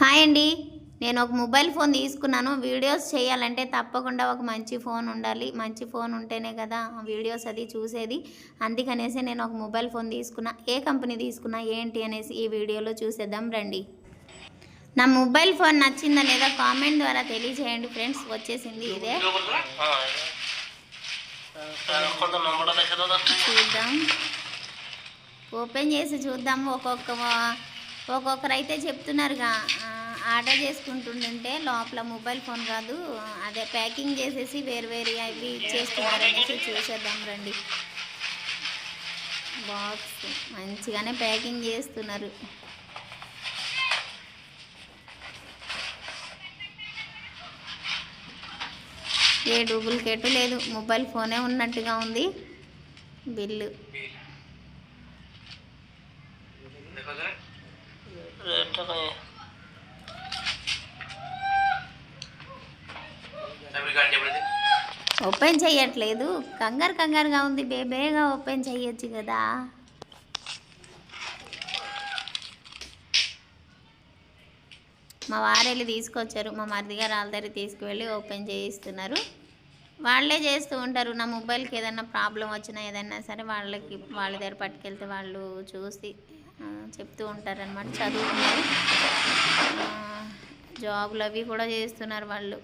Hi అండి. నేను ఒక మొబైల్ ఫోన్ తీసుకున్నాను. వీడియోస్ చేయాలంటే తప్పకుండా ఒక మంచి ఫోన్ ఉండాలి. మంచి ఫోన్ ఉంటేనే కదా వీడియోస్ అది చూసేది. అందుకనేసి నేను ఒక మొబైల్ ఫోన్ తీసుకున్నా. ఏ కంపెనీ తీసుకున్నా ఏంటి అనేసి ఈ వీడియోలో చూసేద్దాం రండి. నా మొబైల్ ఫోన్ నచ్చిందా లేదా కామెంట్ ద్వారా తెలియజేయండి ఫ్రెండ్స్. వచ్చేసింది ఇదే. చూద్దాం. ఓపెన్ చేసి చూద్దాము ఒక్కొక్క ఒక్కొక్కరు అయితే చెప్తున్నారుగా ఆర్డర్ చేసుకుంటుంటే లోపల మొబైల్ ఫోన్ కాదు అదే ప్యాకింగ్ చేసేసి వేరు వేరు అవి ఇచ్చేస్తున్నారు అనేసి చూసేద్దాం రండి. బాక్స్ మంచిగానే ప్యాకింగ్ చేస్తున్నారు. ఏ డూప్లికేట్ లేదు మొబైల్ ఫోనే ఉన్నట్టుగా ఉంది. బిల్లు. ఓపెన్ చేయట్లేదు. కంగారు కంగారుగా ఉంది. బేబేగా ఓపెన్ చేయొచ్చు కదా. మా వారెళ్ళి తీసుకొచ్చారు. మా మరిది గారు వాళ్ళ తీసుకువెళ్ళి ఓపెన్ చేయిస్తున్నారు. వాళ్ళే చేస్తూ ఉంటారు. నా మొబైల్కి ఏదైనా ప్రాబ్లం వచ్చినా ఏదైనా సరే వాళ్ళకి వాళ్ళ దగ్గర పట్టుకెళ్తే వాళ్ళు చూసి చెప్తూ ఉంటారనమాట చదువుకున్నారు. జాబులు అవి కూడా చేస్తున్నారు వాళ్ళు.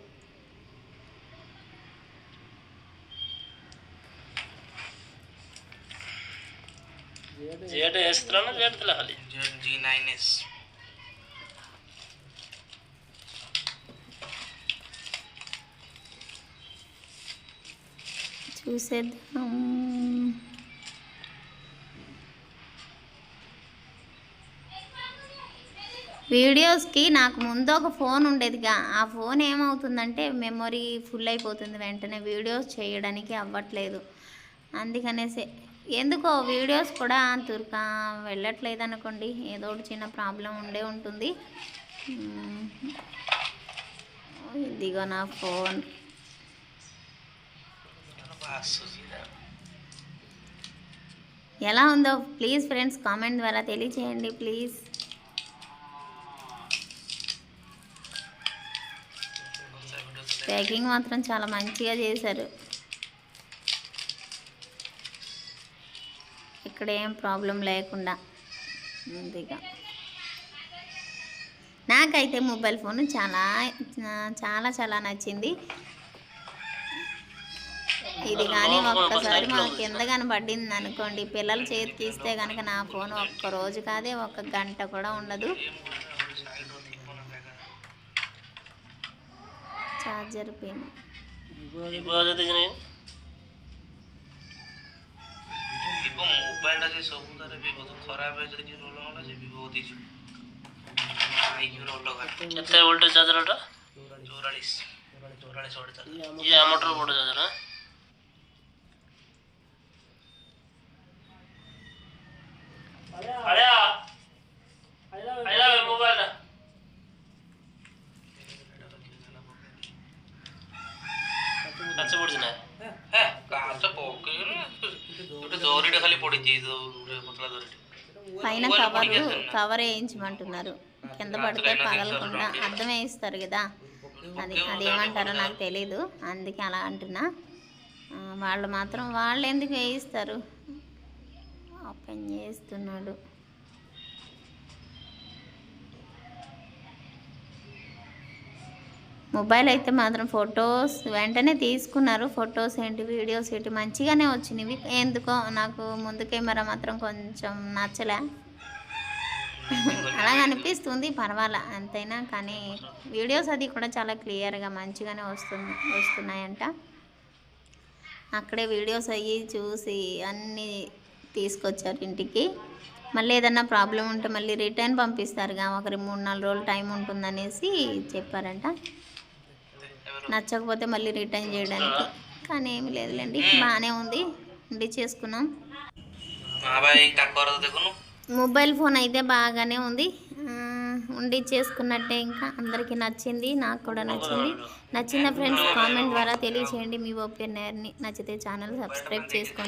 చూసేద్దాం వీడియోస్కి నాకు ముందు ఒక ఫోన్ ఉండేదిగా. ఆ ఫోన్ ఏమవుతుందంటే మెమొరీ ఫుల్ అయిపోతుంది వెంటనే వీడియోస్ చేయడానికి అవ్వట్లేదు. అందుకనేసి ఎందుకో వీడియోస్ కూడా తుర్కా వెళ్ళట్లేదు అనుకోండి. ఏదో ఒకటి చిన్న ప్రాబ్లం ఉండే ఉంటుంది. ఇదిగో నా ఫోన్. ఎలా ఉందో ప్లీజ్ ఫ్రెండ్స్ కామెంట్ ద్వారా తెలియచేయండి ప్లీజ్. ప్యాకింగ్ మాత్రం చాలా మంచిగా చేశారు. ఇక్కడ ఏం ప్రాబ్లం లేకుండా ముందుగా. నాకైతే మొబైల్ ఫోన్ చాలా చాలా చాలా నచ్చింది. ఇది కానీ ఒక్కసారి మా కింద కనబడింది అనుకోండి పిల్లలు చేతికి ఇస్తే కనుక నా ఫోన్ ఒక్క రోజు కాదే ఒక్క గంట కూడా ఉండదు. చార్జర్ పిన్ ଯିବ ଯଦି ଜାଣି vivo ମୋବାଇଲ ଟା ସେ ସବୁ ତାର ବି ବହୁତ ଖରାପ ହେଇ ଯଦି କିଛି ପ୍ରୋବ୍ଲେମ ହେଲା ସେ vivo ଦେଇଛୁ ଆଇକିର ଅଲଗା କେତେ ଭୋଲ୍ଟେଜ ଚାର୍ଜରଟା ଚଉରାଳିଶ ଚଉରାଳିଶ ଗୋଟେ ଚାର୍ଜ ଇଏ ଆମଠାରୁ ବଡ଼ ଚାର୍ଜର ମୋବାଇଲଟା పైన కవరు కవర్ వేయించమంటున్నారు. కింద పడితే పగలకుండా అర్థం వేయిస్తారు కదా. అది అది ఏమంటారో నాకు తెలీదు. అందుకే అలా అంటున్నా. వాళ్ళు మాత్రం వాళ్ళు ఎందుకు వేయిస్తారు? ఓపెన్ చేస్తున్నాడు. మొబైల్ అయితే మాత్రం ఫొటోస్ వెంటనే తీసుకున్నారు. ఫొటోస్ ఏంటి వీడియోస్ ఏంటి మంచిగానే వచ్చినవి. ఎందుకో నాకు ముందు కెమెరా మాత్రం కొంచెం నచ్చలే. అలా అనిపిస్తుంది పర్వాలా అంతైనా? కానీ వీడియోస్ అది కూడా చాలా క్లియర్గా మంచిగానే వస్తుంది వస్తున్నాయంట. అక్కడే వీడియోస్ అయ్యి చూసి అన్నీ తీసుకొచ్చారు ఇంటికి. మళ్ళీ ఏదన్నా ప్రాబ్లం ఉంటే మళ్ళీ రిటర్న్ పంపిస్తారుగా ఒకరి మూడు నాలుగు రోజులు టైం ఉంటుందనేసి చెప్పారంట. నచ్చకపోతే మళ్ళీ రిటర్న్ చేయడానికి. కానీ ఏమి లేదులేండి బాగానే ఉంది ఉండి చేసుకున్నాం. మొబైల్ ఫోన్ అయితే బాగానే ఉంది. ఉండి చేసుకున్నట్టే ఇంకా అందరికీ నచ్చింది నాకు కూడా నచ్చింది. నచ్చిన ఫ్రెండ్స్ కామెంట్ ద్వారా తెలియచేయండి మీ ఒపీనియన్ని. నచ్చితే ఛానల్ సబ్స్క్రైబ్ చేసుకోండి.